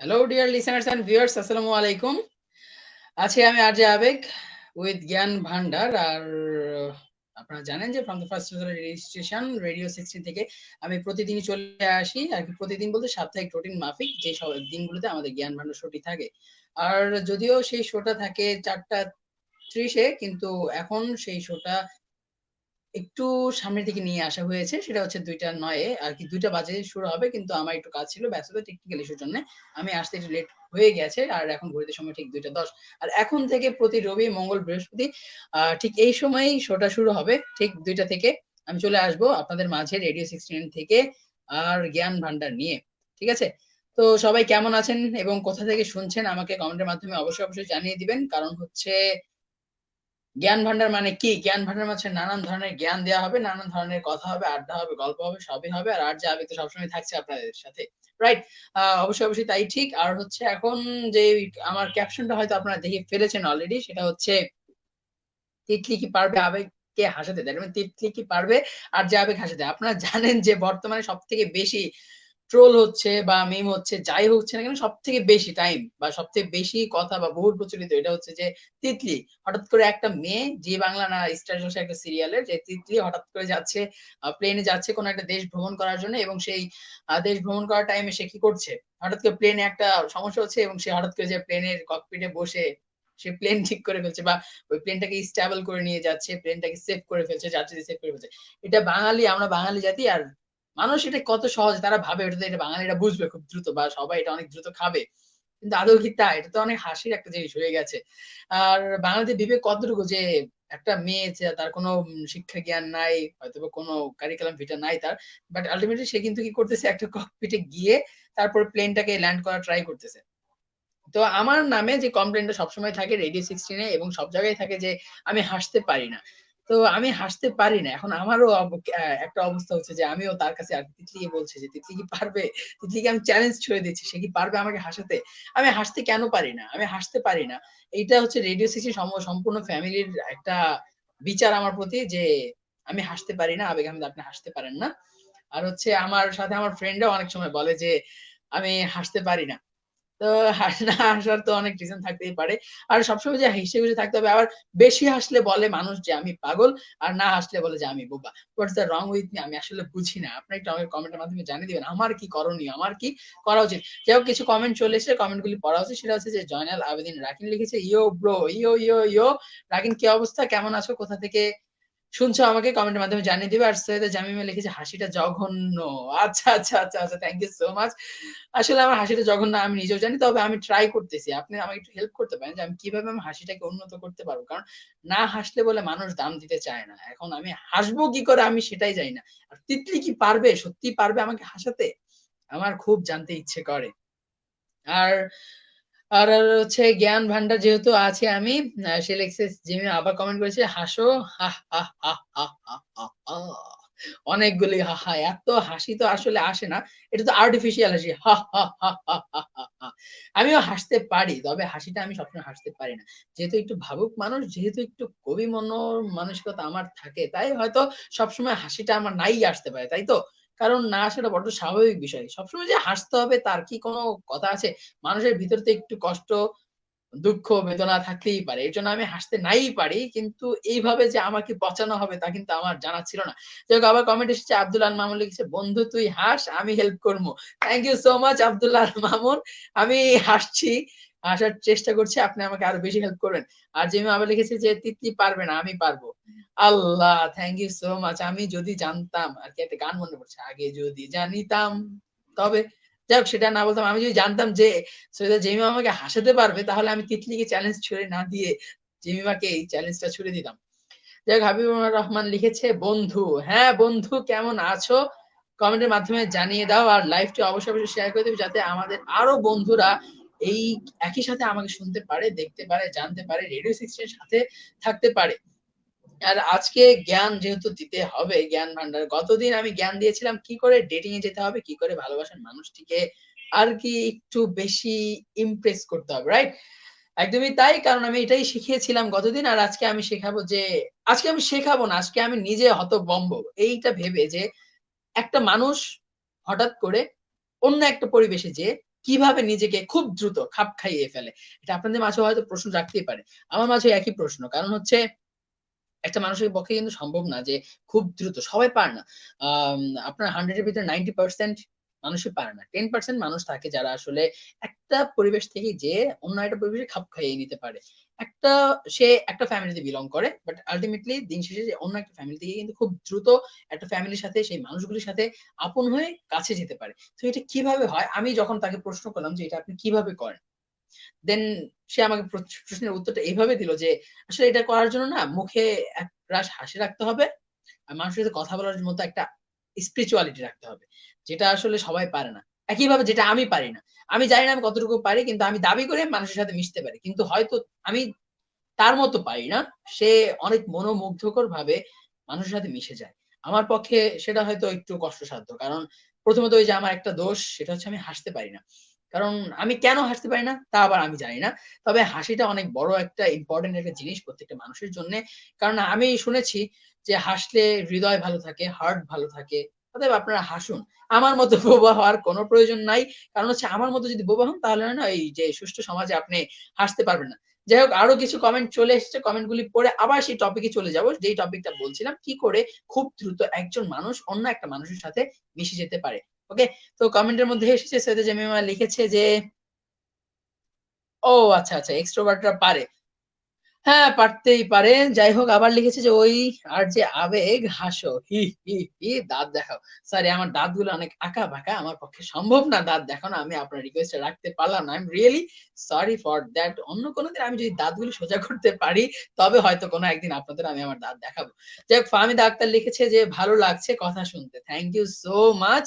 Hello dear listeners and viewers আসসালামু আলাইকুম। আছি আমি আরজে আবেগ উইথ জ্ঞান ভান্ডার, আর আপনারা জানেন যে from the first registration radio sixteen থেকে আমি প্রতিদিনই চলে আসি, আর কি প্রতিদিন বলতে সাপ্তাহিক রুটিন মাফিক, যে সব দিনগুলোতে আমাদের জ্ঞান ভান্ডার শোটি থাকে। আর যদিও সেই শোটা থাকে চারটা ত্রিশে কিন্তু এখন সেই শোটা একটু সামনের দিকে নিয়ে আসা হয়েছে। সেটা হচ্ছে দুইটা নয়ে আর কি দুইটা বাজে শুরু হবে, কিন্তু আমার একটু কাজ ছিল ব্যস্ততা টেকনিক্যাল ইস্যুর জন্য। আমি আসতে একটু লেট হয়ে গেছে, আর এখন ঘড়িতে সময় ঠিক দুইটা দশ। আর এখন থেকে প্রতি রবি, মঙ্গল, বৃহস্পতি ঠিক এই সময়ই শোটা শুরু হবে, ঠিক দুইটা থেকে। আমি চলে আসব আপনাদের মাঝে রেডিও সিক্সটিন থেকে, আর জ্ঞান ভান্ডার নিয়ে, ঠিক আছে? তো সবাই কেমন আছেন এবং কোথা থেকে শুনছেন আমাকে কমেন্টের মাধ্যমে অবশ্যই অবশ্যই জানিয়ে দিবেন। কারণ হচ্ছে জ্ঞান ভান্ডার মানে কি? জ্ঞান ভান্ডার মাঝে নানান ধরনের জ্ঞান দেওয়া হবে, নানান ধরনের কথা হবে, আড্ডা হবে, গল্প হবে, সবই হবে, আর আড্ডা আবেগ তো সবসময় থাকছে আপনাদের সাথে রাইট অবশ্যই অবশ্যই তাই ঠিক। আর হচ্ছে এখন যে আমার ক্যাপশনটা হয়তো আপনারা দেখে ফেলেছেন অলরেডি সেটা হচ্ছে, তিতলি কি পারবে আবেগকে হাসাতে দেয়? মানে তিতলি কি পারবে আর যে আবেগ হাসাতে আপনারা জানেন যে বর্তমানে সব থেকে বেশি ট্রোল হচ্ছে বা মিম হচ্ছে, যাই হচ্ছে না কেন সব থেকে বেশি টাইম বা সব থেকে বেশি কথা বা বহুল প্রচলিত এটা হচ্ছে যে তিতলি। হঠাৎ করে একটা মেয়ে, যে বাংলা না, স্টার জলসা একটা সিরিয়ালের যে তিতলি হঠাৎ করে যাচ্ছে প্লেনে যাচ্ছে কোনো একটা দেশ ভ্রমণ করার জন্য এবং সেই দেশ ভ্রমণ করার টাইমে সে কি করছে? হঠাৎ করে প্লেনে একটা সমস্যা হচ্ছে এবং সে হঠাৎ করে যে প্লেনের ককপিটে বসে সে প্লেন ঠিক করে ফেলছে বা ওই প্লেনটাকে স্টেবল করে নিয়ে যাচ্ছে প্লেনটাকে সেভ করে ফেলছে যাত্রী সেভ করে ফেলছে। এটা বাঙালি, আমরা বাঙালি জাতি আর মানুষ এটা কত সহজ, তারা ভাবে, এটা এটা বাঙালিরা বুঝবে খুব দ্রুত বা সবাই এটা অনেক দ্রুত খাবে। কিন্তু আদৌ কি তা এটা তো অনেক হাসির একটা জিনিস হয়ে গেছে। আর বাঙালিদের বিবেক কতটুকু যে একটা মেয়ে তার কোনো শিক্ষা জ্ঞান নাই হয়তো কোনো কারিকুলাম ভিটা নাই তার বাট আলটিমেটলি সে কিন্তু কি করতেছে? একটা ককপিটে গিয়ে তারপর প্লেনটাকে ল্যান্ড করা ট্রাই করতেছে। তো আমার নামে যে কমপ্লেনটা সবসময় থাকে রেডিও সিক্সটিনে এবং সব জায়গায় থাকে যে আমি হাসতে পারি না। তো আমি হাসতে পারি না। এখন আমারও একটা অবস্থা হচ্ছে যে আমিও তার কাছে আর তিতলিকে বলছে যে, তিতলি কি পারবে? তিতলিকে আমি চ্যালেঞ্জ ছুড়ে দিচ্ছি, সে কি পারবে আমাকে হাসাতে? আমি হাসতে কেন পারি না? আমি হাসতে পারি না। এইটা হচ্ছে রেডিও সিক্সটি সম্পূর্ণ ফ্যামিলির একটা বিচার আমার প্রতি যে, আমি হাসতে পারি না, আবেগ আমি আপনি হাসতে পারেন না। আর হচ্ছে আমার সাথে আমার ফ্রেন্ডরাও অনেক সময় বলে যে, আমি হাসতে পারি না। তো না হাসার তো অনেক রিজন থাকতেই পারে। আর সবসময় যে হেসে হেসে থাকতে হবে, আবার বেশি হাসলে বলে মানুষ যে আমি পাগল, আর না হাসলে বলে যে আমি বোবা। What's the wrong with me আমি আসলে বুঝি না। আপনি একটু আমাকে কমেন্টের মাধ্যমে জানিয়ে দিবেন, আমার কি করণীয়? আমার কি করা উচিত? যাই হোক, কিছু কমেন্ট চলে এসেছে। কমেন্ট গুলি পড়া উচিত। সেটা হচ্ছে যে, জয়নাল আবেদিন রাকিন লিখেছে, ইয়ো ব্রো ইয়ো ইয়ো ইয়ো। রাকিন, কি অবস্থা? কেমন আছো? কোথা থেকে শুনছো, আমাকে কমেন্টের মাধ্যমে জানিয়ে দিবে। আর সৈয়দা জামিমা লিখেছে, হাসিটা জঘন্য। আচ্ছা আচ্ছা আচ্ছা আচ্ছা থ্যাংক ইউ সো মাচ আসলে আমার হাসিটা জঘন্য, আমি নিজেও জানি, তবে আমি ট্রাই করতেছি। আপনি আমাকে একটু হেল্প করতে পারেন যে আমি কীভাবে আমি হাসিটাকে উন্নত করতে পারব। কারণ না হাসলে বলে মানুষ দাম দিতে চায় না। এখন আমি হাসবো কি করে আমি সেটাই জানি না। আর তিতলি কি পারবে? সত্যি পারবে আমাকে হাসাতে? আমার খুব জানতে ইচ্ছে করে। আর আর হচ্ছে জ্ঞান ভান্ডার যেহেতু আছে আমি সে লিখছে জিমি আবার কমেন্ট করেছে হাসো হা হা হা হা হা অনেকগুলি হা হা এত হাসি তো আসলে আসে না এটা তো আর্টিফিশিয়াল হাসি হা হা হা হা হা আমিও হাসতে পারি তবে হাসিটা আমি সবসময় হাসতে পারি না যেহেতু একটু ভাবুক মানুষ যেহেতু একটু কবি মন মানসিকতা আমার থাকে তাই হয়তো সবসময় হাসিটা আমার নাই আসতে পারে তাই তো কারণ না আসাটা বড্ড স্বাভাবিক বিষয়। সবসময় যে হাসতে হবে, তার কি কোনো কথা আছে? মানুষের ভিতর তো একটু কষ্ট, দুঃখ, বেদনা থাকতেই পারে। এই জন্য আমি হাসতে নাই পারি, কিন্তু এইভাবে যে আমাকে বচানো হবে, তা কিন্তু আমার জানা ছিল না। যাই আবার কমেন্ট এসেছে আব্দুল্লাহ মামুন লিখেছে, বন্ধু, তুই হাস, আমি হেল্প করব। Thank you so much Abdullah Mamun. আমি হাসছি। আসার চেষ্টা করছি, আপনি আমাকে আরও বেশি হেল্প করবেন। আর জিমি আবার লিখেছে যে, তিতলি পারবে না, আমি পারব। আল্লাহ থ্যাংক ইউ সো মাচ আমি যদি জানতাম, আর কি একটা গান মনে পড়ছে, আগে যদি জানিতাম। তবে যাই হোক, সেটা না বলতাম। আমি যদি জানতাম যে, সৈয়দা জেমিমা আমাকে হাসাতে পারবে, তাহলে আমি তিতলিকে চ্যালেঞ্জ ছুড়ে না দিয়ে জেমিমাকে এই চ্যালেঞ্জটা ছুড়ে দিতাম। যাই হোক, হাবিবুর রহমান লিখেছে, বন্ধু। হ্যাঁ বন্ধু, কেমন আছো? কমেন্টের মাধ্যমে জানিয়ে দাও, আর লাইভটি অবশ্যই অবশ্যই শেয়ার করে দেবে, যাতে আমাদের আরও বন্ধুরা এই একই সাথে আমাকে শুনতে পারে, দেখতে পারে, জানতে পারে রেডিও সিক্সটির সাথে থাকতে পারে আর আজকে জ্ঞান যেহেতু দিতে হবে, জ্ঞান ভান্ডার, গতদিন আমি জ্ঞান দিয়েছিলাম কি করে ডেটিং এ যেতে হবে, কি করে ভালোবাসার মানুষটিকে আর কি একটু বেশি ইমপ্রেস করতে হবে রাইট একদমই তাই। কারণ আমি এটাই শিখিয়েছিলাম গতদিন। আর আজকে আমি শেখাবো যে, আজকে আমি শেখাবো না। আজকে আমি নিজে হতভম্ব। এইটা ভেবে যে একটা মানুষ হঠাৎ করে অন্য একটা পরিবেশে যেয়ে কীভাবে নিজেকে খুব দ্রুত খাপ খাইয়ে ফেলে। এটা আপনাদের মাঝে হয়তো প্রশ্ন রাখতেই পারে। আমার মাঝে একই প্রশ্ন। কারণ হচ্ছে একটা মানুষের পক্ষে কিন্তু সম্ভব না যে খুব দ্রুত, সবাই পারে না। আপনার 100 এর ভিতরে 90% মানুষই পারে না। 10% মানুষ থাকে যারা আসলে একটা পরিবেশ থেকে যেয়ে অন্য একটা পরিবেশে খাপ খাইয়ে নিতে পারে। একটা সে একটা ফ্যামিলিতে বিলং করে। বাট আল্টিমেটলি দিন শেষে যে অন্য একটা ফ্যামিলি থেকে কিন্তু খুব দ্রুত একটা ফ্যামিলির সাথে সেই মানুষগুলির সাথে আপন হয়ে কাছে যেতে পারে। তো এটা কীভাবে হয়? আমি যখন তাকে প্রশ্ন করলাম যে, "এটা আপনি কীভাবে করেন?" দেন সে আমাকে প্রশ্নের উত্তরটা এইভাবে দিল যে, "আসলে এটা করার জন্য না মুখে একরাশ হাসি রাখতে হবে। আর মানুষের সাথে কথা বলার মতো একটা স্পিরিচুয়ালিটি রাখতে হবে। যেটা আসলে সবাই পারে না। একইভাবে যেটা আমি পারি না। আমি জানি না আমি কতটুকু পারি, কিন্তু আমি দাবি করে মানুষের সাথে মিশতে পারি। কিন্তু হয়তো আমি তার মতো পারি না। সে অনেক মনোমুগ্ধকর ভাবে মানুষের সাথে মিশে যায়। আমার পক্ষে সেটা হয়তো একটু কষ্টসাধ্য। কারণ প্রথমত ওই যে আমার একটা দোষ, সেটা হচ্ছে আমি হাসতে পারি না। কারণ আমি কেন হাসতে পারি না, তা আবার আমি জানি না। তবে হাসিটা অনেক বড় একটা ইম্পোর্টেন্ট একটা জিনিস প্রত্যেকটা মানুষের জন্যে। কারণ আমি শুনেছি যে হাসলে হৃদয় ভালো থাকে, হার্ট ভালো থাকে। অতএব আপনারা হাসুন। আমার মতো বোবা হওয়ার কোনো প্রয়োজন নাই। কারণ হচ্ছে আমার মতো যদি বোবা হন তাহলে না এই যে সুষ্ঠু সমাজে আপনি হাসতে পারবেন না। যাই হোক আরও কিছু কমেন্ট চলে এসেছে। কমেন্ট গুলি পড়ে আবার সেই টপিকে চলে যাব। যেই টপিকটা বলছিলাম কি করে খুব দ্রুত একজন মানুষ অন্য একটা মানুষের সাথে মিশে যেতে পারে। ওকে? তো কমেন্টের মধ্যে এসেছে সৈয়দা জামিমা লিখেছে যে ও আচ্ছা, আচ্ছা এক্সট্রোভার্ট রা পারে। হ্যাঁ, পারতেই পারে। যাই হোক আবার লিখেছে যে, "ওই আর যে আবেগ হাসো। হি, হি, হি দাঁত দেখাও।" সরি আমার দাঁতগুলো অনেক আঁকা-বাঁকা। আমার পক্ষে সম্ভব না দাঁত দেখানো। আমি আপনার রিকোয়েস্ট রাখতে পারলাম না। I am really sorry for that. অন্য কোনদিন আমি যদি দাঁতগুলো সোজা করতে পারি, তবে হয়তো কোনো একদিন আপনাদের আমি আমার দাঁত দেখাবো। যাই হোক ফাহমিদা আক্তার লিখেছে যে, "ভালো লাগছে কথা শুনতে। Thank you so much."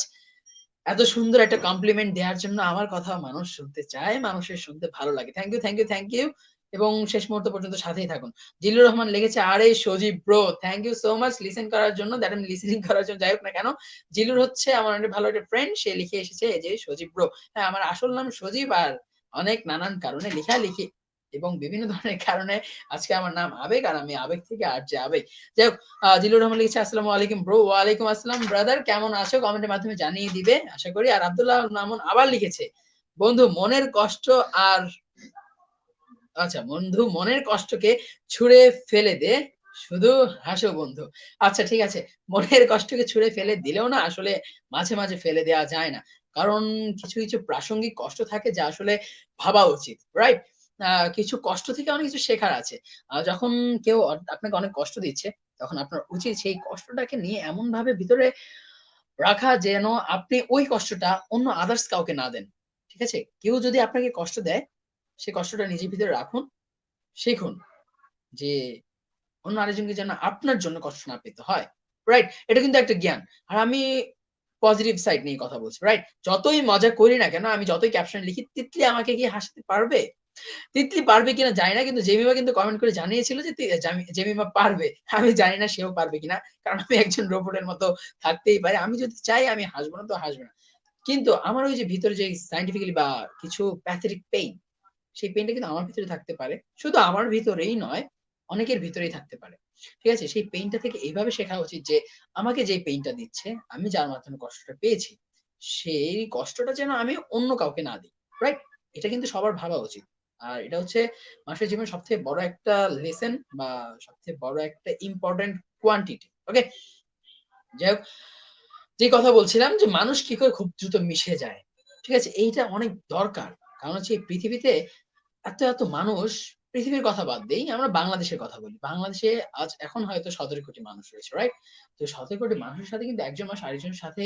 এত সুন্দর একটা কমপ্লিমেন্ট দেওয়ার জন্য আমার কথা মানুষ শুনতে চায়। মানুষের শুনতে ভালো লাগে। Thank you, thank you, thank you. এবং শেষ মুহূর্ত পর্যন্ত সাথেই থাকুন। জিল্লুর রহমান লিখেছে, "আরে Sajib bro, thank you so much listen করার জন্য।" দ্যাট আমি লিসেনিং করার জন্য যাই হোক না কেন। জিল্লুর হচ্ছে আমার অনেক ভালো একটা ফ্রেন্ড। সে লিখে এসেছে যে সজীব ব্রো। হ্যাঁ, আমার আসল নাম সজীব আর অনেক নানান কারণে লেখালেখি এবং বিভিন্ন ধরনের কারণে আজকে আমার নাম আবেগ আর আমি আবেগ থেকে আর যে আবেগ। যাই হোক আ জিল্লুর রহমান লিখেছে, "আসসালামু আলাইকুম ব্রো।" ওয়ালাইকুম আসসালাম ব্রাদার কেমন আছো? কমেন্টের মাধ্যমে জানিয়ে দিবে আশা করি। আর আব্দুল্লাহ মামুন আবার লিখেছে, "বন্ধু মনের কষ্ট আর আচ্ছা বন্ধু মনের কষ্টকে ছুঁড়ে ফেলে দে, শুধু হাসো বন্ধু। আচ্ছা ঠিক আছে। মনের কষ্টকে ছুঁড়ে ফেলে দিলেও না আসলে মাঝে, মাঝে ফেলে দেয়া যায় না। কারণ কিছু, কিছু প্রাসঙ্গিক কষ্ট থাকে যা আসলে ভাবা উচিত। রাইট? কিছু কষ্ট থেকে অনেক কিছু শেখার আছে। যখন কেউ আপনাকে অনেক কষ্ট দিচ্ছে, তখন আপনার উচিত সেই কষ্টটাকে নিয়ে এমনভাবে ভিতরে রাখা যেন আপনি ওই কষ্টটা অন্য আদার্স কাউকে না দেন। ঠিক আছে? কেউ যদি আপনাকে কষ্ট দেয় সেই কষ্টটা নিজের ভিতরে রাখুন, শিখুন যে অন্য আরেকজনকে যেন আপনার জন্য কষ্ট না পেতে হয়। রাইট? এটা কিন্তু একটা জ্ঞান। আর আমি পজিটিভ সাইড নিয়ে কথা বলছি। রাইট? যতই মজা করি না কেন, আমি যতই ক্যাপশন লিখি, তিতলি আমাকে কি হাসতে পারবে? তিতলি পারবে কিনা জানি না। কিন্তু জেমিমা কিন্তু কমেন্ট করে জানিয়েছিল যে জেমিমা পারবে। আমি জানি না সেও পারবে কিনা। কারণ আমি একজন রোবটের মতো থাকতেই পারি। আমি যদি চাই আমি হাসবো না তো হাসবে না। কিন্তু আমার ওই যে ভিতরে যে সায়েন্টিফিক্যালি বা কিছু প্যাথেটিক পেইন সেই পেইনটা কিন্তু আমার ভিতরে থাকতে পারে। শুধু আমার ভিতরেই নয়, অনেকের ভিতরেই থাকতে পারে। ঠিক আছে? সেই পেইনটা থেকে এইভাবে শেখা উচিত যে আমাকে যে পেইনটা দিচ্ছে, আমি যার মাধ্যমে কষ্টটা পেয়েছি, সেই কষ্টটা যেন আমি অন্য কাউকে না দিই। রাইট? এটা কিন্তু সবার ভাবা উচিত। আর এটা হচ্ছে মানুষের জীবনে সবথেকে বড় একটা লেসন বা সবথেকে বড় একটা ইম্পোর্টেন্ট কোয়ান্টিটি। ওকে? যাই হোক, যে কথা বলছিলাম যে মানুষ কি করে খুব দ্রুত মিশে যায়। ঠিক আছে? এইটা অনেক দরকার। কারণ হচ্ছে এই পৃথিবীতে এত, এত মানুষ পৃথিবীর কথা বাদ দেই। আমরা বাংলাদেশের কথা বলি। বাংলাদেশে আজ এখন হয়তো ১৭ কোটি মানুষ রয়েছে। রাইট? তো ১৭ কোটি মানুষের সাথে কিন্তু একজন মানুষ আরেকজনের সাথে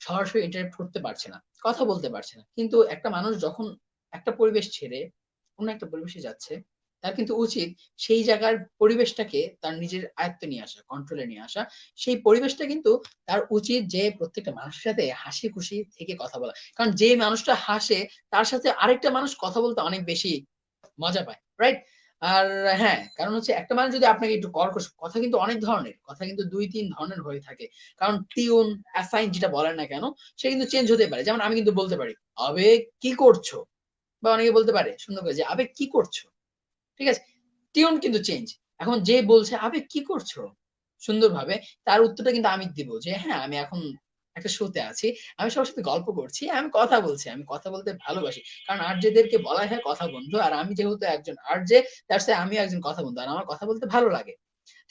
সরাসরি ইন্টারেক্ট করতে পারছে না। কথা বলতে পারছে না। কিন্তু একটা মানুষ যখন একটা পরিবেশ ছেড়ে অন্য একটা পরিবেশে যাচ্ছে, তার কিন্তু উচিত সেই জায়গার পরিবেশটাকে তার নিজের আয়ত্তে নিয়ে আসা, কন্ট্রোলে নিয়ে আসা। সেই পরিবেশটা কিন্তু তার উচিত যে প্রত্যেকটা মানুষের সাথে হাসি-খুশি থেকে কথা বলা। কারণ যে মানুষটা হাসে তার সাথে আরেকটা মানুষ কথা বলতে অনেক বেশি মজা পায়। রাইট? আর হ্যাঁ, কারণ হচ্ছে একটা মানুষ যদি আপনাকে একটু কর্কশ কথা কিন্তু অনেক ধরনের। কথা কিন্তু ২-৩ ধরনের হয়ে থাকে। কারণ টিউন, অ্যাসাইন যেটা বলেন না কেন, সে কিন্তু চেঞ্জ হতে পারে। যেমন আমি কিন্তু বলতে পারি, "আবেগ কি করছ?" বা অনেকে বলতে পারে সুন্দর করে যে, "আবেগ কি করছ?" ঠিক আছে? টিউন কিন্তু চেঞ্জ এখন যে বলছে, আবে, কি করছ? সুন্দরভাবে, তার উত্তরটা কিন্তু আমি দিব যে হ্যাঁ আমি এখন একটা শোতে আছি। আমি সবার সাথে গল্প করছি, আমি কথা বলছি, আমি কথা বলতে ভালোবাসি। কারণ আরজেদেরকে বলা হয় কথা বন্ধু, আর আমি যেহেতু একজন আরজে তার সাথে আমি একজন কথা বন্ধু, আর আমার কথা বলতে ভালো লাগে।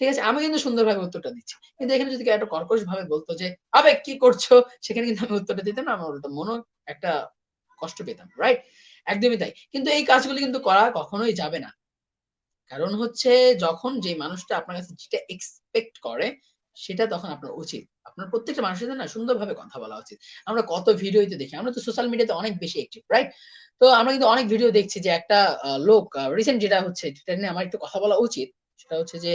ঠিক আছে? আমি কিন্তু সুন্দরভাবে উত্তরটা দিচ্ছি। কিন্তু এখানে যদি একটা কর্কশ ভাবে বলতো যে, আবে, কি করছ? সেখানে কিন্তু আমি উত্তরটা দিতাম না, আমার ওটা মনে একটা কষ্ট পেতাম রাইট একদমই তাই। কিন্তু এই কাজগুলি কিন্তু করা কখনোই যাবে না। কারণ হচ্ছে যখন যে মানুষটা আপনার কাছে যেটা এক্সপেক্ট করে, সেটা তখন আপনার উচিত। আপনার প্রত্যেকটা মানুষের না সুন্দরভাবে কথা বলা উচিত। আমরা কত ভিডিওতে দেখি, আমরা তো সোশ্যাল মিডিয়াতে অনেক বেশি অ্যাক্টিভ রাইট তো আমরা কিন্তু অনেক ভিডিও দেখছি যে একটা লোক রিসেন্ট যেটা হচ্ছে, যেটা নিয়ে আমার একটু কথা বলা উচিত, সেটা হচ্ছে যে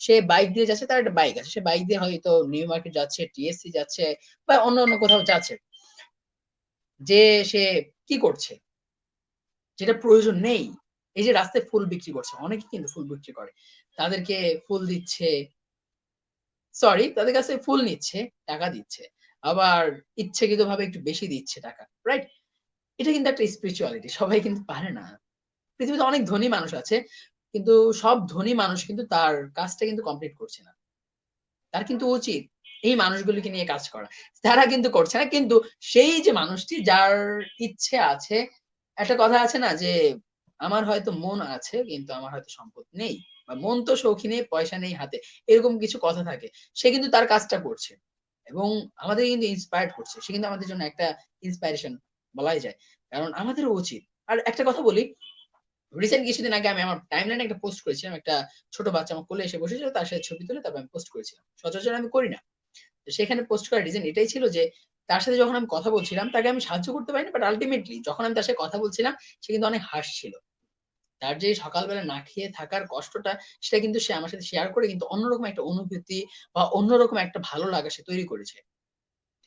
সে বাইক দিয়ে যাচ্ছে, তার একটা বাইক আছে। সে বাইক দিয়ে হয়তো নিউ মার্কেট যাচ্ছে টিএসসি যাচ্ছে বা অন্য অন্য কোথাও যাচ্ছে। যে সে কি করছে? যেটা প্রয়োজন নেই। এই যে রাস্তায় ফুল বিক্রি করছে অনেকে কিন্তু ফুল বিক্রি করে। তাদেরকে ফুল দিচ্ছে সরি তাদের কাছে ফুল নিচ্ছে, টাকা দিচ্ছে। আবার ইচ্ছাকৃত ভাবে একটু বেশি দিচ্ছে টাকা রাইট এটা কিন্তু একটা স্পিরিচুয়ালিটি সবাই কিন্তু পারে না। পৃথিবীতে অনেক ধনী মানুষ আছে, কিন্তু সব ধনী মানুষ কিন্তু তার কাজটা কিন্তু কমপ্লিট করছে না। তার কিন্তু উচিত এই মানুষগুলিকে নিয়ে কাজ করা। তারা কিন্তু করছে না, কিন্তু সেই যে মানুষটি যার ইচ্ছে আছে, একটা কথা আছে না যে আমার হয়তো মন আছে, কিন্তু আমার হয়তো সম্পদ নেই। বা মন তো শৌখিনে পয়সা নেই হাতে। এরকম কিছু কথা থাকে। সে কিন্তু তার কাজটা করছে। এবং আমাদের কিন্তু ইন্সপায়ার্ড করছে। সে কিন্তু আমাদের জন্য একটা ইন্সপাইরেশন বলাই যায়। কারণ আমাদের উচিত। আর একটা কথা বলি। রিসেন্ট কিছুদিন আগে আমি আমার টাইমলাইনে একটা পোস্ট করেছিলাম। একটা ছোট বাচ্চা আমার কোলে এসে বসেছিল, তার সাথে ছবি তুলে তারপর আমি পোস্ট করেছিলাম। সচরাচর আমি করি না। সেখানে পোস্ট করার রিজন এটাই ছিল যে, তার সাথে যখন আমি কথা বলছিলাম, তাকে আমি সাহায্য করতে পারিনি বাট আলটিমেটলি যখন আমি তার সাথে কথা বলছিলাম, সে কিন্তু অনেক হাসছিল তার যে সকালবেলা না খেয়ে থাকার কষ্টটা, সেটা কিন্তু সে আমার সাথে শেয়ার করে কিন্তু অন্যরকম একটা অনুভূতি বা অন্যরকম একটা ভালো লাগা সে তৈরি করেছে।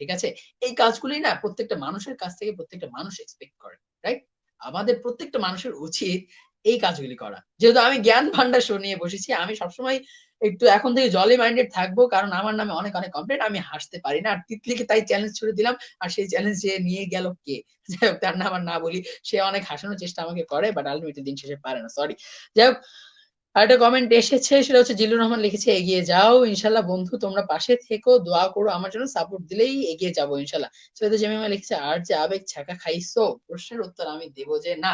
ঠিক আছে? এই কাজগুলি না প্রত্যেকটা মানুষের কাছ থেকে প্রত্যেকটা মানুষ এক্সপেক্ট করে রাইট আমাদের প্রত্যেকটা মানুষের উচিত এই কাজগুলি করা। যেহেতু আমি জ্ঞান ভান্ডার শো নিয়ে বসেছি, আমি সবসময় একটু এখন থেকে জলি মাইন্ডেড থাকব, কারণ আমার নামে অনেক অনেক কমপ্লেন আমি হাসতে পারি না। আর তিতলিকে তাই চ্যালেঞ্জ ছুড়ে দিলাম, আর সেই চ্যালেঞ্জ যে নিয়ে গেল কে? যাই হোক, তার নাম আর না বলি, সে অনেক হাসানোর চেষ্টা আমাকে করে বাট আলটিমেটলি দিন শেষে পারে না সরি যাই হোক একটা কমেন্ট এসেছে, সেটা হচ্ছে জিল্লুর রহমান লিখেছে, এগিয়ে যাও, ইনশাল্লাহ বন্ধু, তোমরা পাশে থেকো, দোয়া করো, আমার জন্য সাপোর্ট দিলেই এগিয়ে যাব, ইনশাল্লাহ। সৈয়দ জেমিমা লিখেছে, আর যে আবেগ, ছাকা খাইছো, প্রশ্নের উত্তর আমি দেব যে না।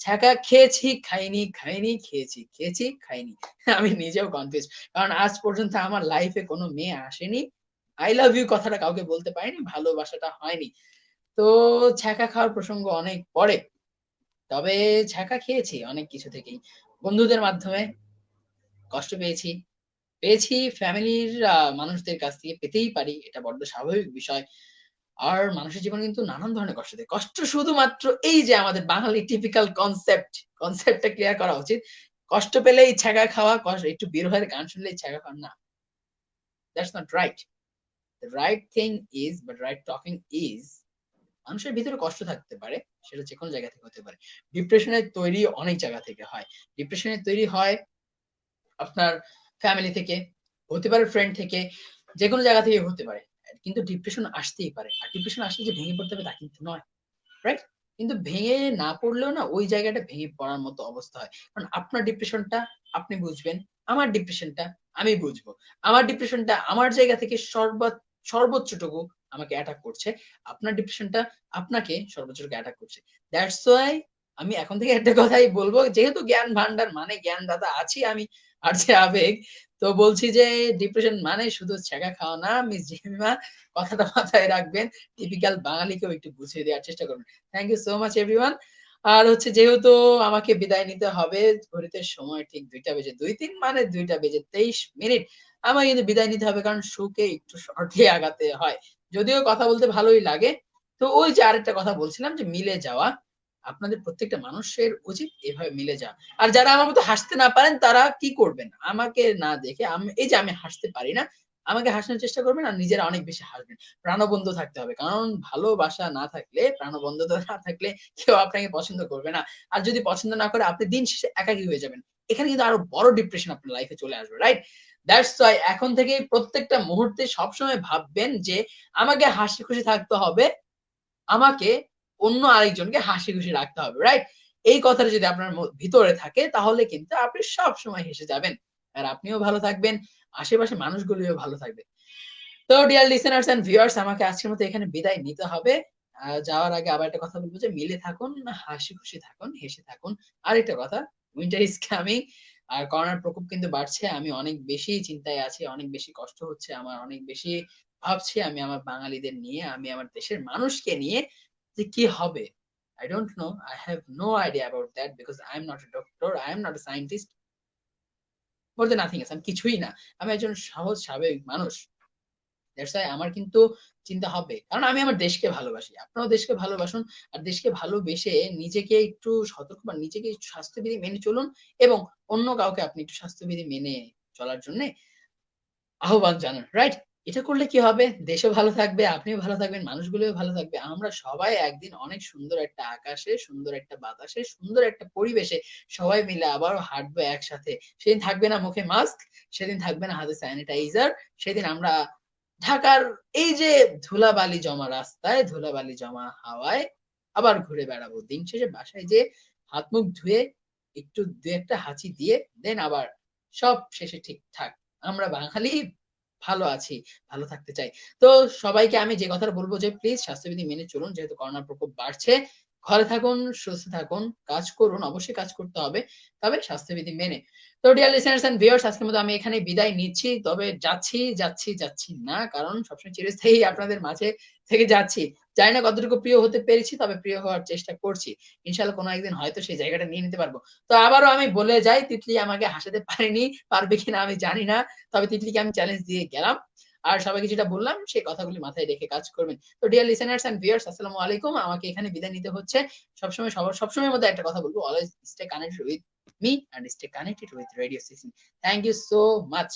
ছাকা খেয়েছি, খাইনি খাইনি, খেয়েছি খেয়েছি, খাইনি। আমি নিজেও কনফিউজ কারণ আজ পর্যন্ত আমার লাইফে কোনো মেয়ে আসেনি। আই লাভ ইউ কথাটা কাউকে বলতে পারিনি, ভালোবাসাটা হয়নি। তো ছ্যাঁকা খাওয়ার প্রসঙ্গ অনেক পরে। তবে ছ্যাঁকা খেয়েছি অনেক কিছু থেকেই। বন্ধুদের মাধ্যমে কষ্ট পেয়েছি। পেয়েছি ফ্যামিলির মানুষদের কাছ থেকে পেতেই পারি। এটা বড্ড স্বাভাবিক বিষয়। আর মানুষের জীবনে কিন্তু নানান ধরনের কষ্ট দেয় কষ্ট শুধুমাত্র এই যে আমাদের বাঙালি টিপিক্যাল কনসেপ্ট কনসেপ্টটা ক্লিয়ার করা উচিত। কষ্ট পেলেই ছ্যাঁকা খাওয়া, কষ্ট, একটু বের হয়ে গান শুনলেই ছ্যাঁকা খাওয়া, না। That's not right the right thing is but right talking is মানুষের ভিতরে কষ্ট থাকতে পারে, সেটা যে কোনো জায়গা থেকে হতে পারে। ডিপ্রেশনের তৈরি অনেক জায়গা থেকে হয়। ডিপ্রেশনের তৈরি হয় আপনার ফ্যামিলি থেকে, হতে পারে ফ্রেন্ড থেকে যে কোনো জায়গা থেকে হতে পারে। কিন্তু ডিপ্রেশন আসতেই পারে। আর ডিপ্রেশন আসলে যে ভেঙে পড়তে হবে তা কিন্তু নয় রাইট কিন্তু ভেঙে না পড়লেও না ওই জায়গাটা ভেঙে পড়ার মতো অবস্থা হয়। কারণ আপনার ডিপ্রেশনটা আপনি বুঝবেন, আমার ডিপ্রেশনটা আমি বুঝব। আমার ডিপ্রেশনটা আমার জায়গা থেকে সর্বোচ্চ সর্বোচ্চটুকু আমাকে অ্যাটাক করছে। আপনার ডিপ্রেশনটা আপনাকে সর্বোচ্চটুকু অ্যাটাক করছে। দ্যাটস ওয়াই আমি এখন থেকে একটা কথাই বলব, যেহেতু জ্ঞান ভান্ডার মানে জ্ঞান দাদা আছি আমি আর যে আবেগ। তো বলছি যে ডিপ্রেশন মানে শুধু ছেঁকা খাওয়া না মিস জিমিমা, কথাটা মাথায় রাখবেন টিপিক্যাল বাঙালিকেও একটু বুঝিয়ে দেওয়ার চেষ্টা করবেন thank you so much everyone আর হচ্ছে যেহেতু আমাকে বিদায় নিতে হবে, ঘড়িতে সময় ঠিক দুইটা বেজে দুই তিন মানে দুইটা বেজে তেইশ মিনিট। আমার কিন্তু বিদায় নিতে হবে, কারণ শুকে একটু শর্টে আগাতে হয়। যদিও কথা বলতে ভালোই লাগে। তো ওই যে আরেকটা কথা বলছিলাম যে, মিলে যাওয়া। আপনাদের প্রত্যেকটা মানুষের উচিত এভাবে মিলে যাওয়া। আর যারা আমার মতো হাসতে না পারেন, তারা কি করবেন? আমাকে না দেখে আমি, এই যে আমি হাসতে পারি না, আমাকে হাসানোর চেষ্টা করবেন আর নিজেরা অনেক বেশি হাসবেন। প্রাণবন্ধ থাকতে হবে, কারণ ভালোবাসা না থাকলে প্রাণবন্ধতা না থাকলে কেউ আপনাকে পছন্দ করবে না। আর যদি পছন্দ না করে, আপনি দিন শেষে একাকি হয়ে যাবেন। এখানে কিন্তু আরও বড় ডিপ্রেশন আপনার লাইফে চলে আসবে রাইট দ্যাটস ওয়াই এখন থেকে প্রত্যেকটা মুহূর্তে সবসময় ভাববেন যে, আমাকে হাসি খুশি থাকতে হবে, আমাকে অন্য আরেকজনকে হাসি খুশি রাখতে হবে রাইট এই কথাটা যদি আপনার ভিতরে থাকে, তাহলে কিন্তু আপনি সব সময় হেসে যাবেন। আর আপনিও ভালো থাকবেন আশেপাশে মানুষগুলিও ভালো থাকবে। তো ডিয়ার লিসেনার্স এন্ড ভিউয়ার্স আমাকে আজকের মতো এখানে বিদায় নিতে হবে। যাওয়ার আগে আবার একটা কথা বলব যে, মিলে থাকুন, হাসি খুশি থাকুন, হেসে থাকুন। আর একটা কথা উইন্টার ইজ কামিং আর করোনার প্রকোপ কিন্তু বাড়ছে, আমি অনেক বেশি চিন্তায় আছি, অনেক বেশি কষ্ট হচ্ছে, আমার অনেক বেশি ভাবছি আমি আমার বাঙালিদের নিয়ে, আমি আমার দেশের মানুষকে নিয়ে যে কি হবে I don't know. I have no idea about that because I'm not a doctor. I am not a scientist. More than nothing else. আমি কিছুই না আমি একজন সহজ, স্বাভাবিক মানুষ আমার কিন্তু চিন্তা হবে কারণ আমি আমার দেশকে ভালোবাসি আপনারাও দেশকে ভালোবাসুন আর দেশকে ভালোবেসে নিজেকে একটু সতর্ক বা নিজেকে স্বাস্থ্যবিধি মেনে চলুন এবং অন্য কাউকে আপনি একটু স্বাস্থ্যবিধি মেনে চলার জন্য আহ্বান জানান রাইট এটা করলে কি হবে? দেশও ভালো থাকবে, আপনিও ভালো থাকবেন, মানুষগুলোও ভালো থাকবে। আমরা সবাই একদিন অনেক সুন্দর একটা আকাশে, সুন্দর একটা বাতাসে, সুন্দর একটা পরিবেশে সবাই মিলে আবারও হাঁটবো একসাথে। সেদিন থাকবে না মুখে মাস্ক সেদিন থাকবে না হাতে স্যানিটাইজার সেদিন আমরা ঢাকার এই যে ধুলাবালি জমা রাস্তায়, ধুলাবালি জমা হাওয়ায় আবার ঘুরে বেড়াবো। দিন শেষে বাসায় যে হাত মুখ ধুয়ে একটু দু একটা হাঁচি দিয়ে দেন আবার সব শেষে ঠিকঠাক। আমরা বাঙালি ভালো আছি, ভালো থাকতে চাই। তো সবাইকে আমি যে কথাটা বলব যে প্লিজ স্বাস্থ্যবিধি মেনে চলুন, যেহেতু করোনার প্রকোপ বাড়ছে ঘরে থাকুন, সুস্থ থাকুন, কাজ করুন, অবশ্যই কাজ করতে হবে, তবে স্বাস্থ্যবিধি মেনে। তো ডিয়ার লিসেনার্স এন্ড ভিউয়ার্স আজকের মতো আমি এখানে বিদায় নিচ্ছি, তবে যাচ্ছি যাচ্ছি যাচ্ছি না, কারণ সবসময় চিরস্থায়ী আপনাদের মাঝে থেকে যাচ্ছি। জানি না কতটুকু প্রিয় হতে পেরেছি, তবে প্রিয় হওয়ার চেষ্টা করছি। ইনশাল্লাহ কোনো একদিন হয়তো সেই জায়গাটা নিয়ে নিতে পারব। তো আবারও আমি বলে যাই তিতলি আমাকে হাসাতে পারেনি, পারবে কিনা আমি জানি না, তবে তিতলিকে আমি চ্যালেঞ্জ দিয়ে গেলাম। আর সবাইকে যেটা বললাম, সেই কথাগুলি মাথায় রেখে কাজ করবেন। তো ডিয়ার লিসেনার্স এন্ড ভিউয়ার্স আসসালামু আলাইকুম। আমাকে এখানে বিদায় নিতে হচ্ছে। সবসময়, সবার, সবসময়ের মধ্যে একটা কথা বলব always stay connected with me and stay connected with radio CC thank you so much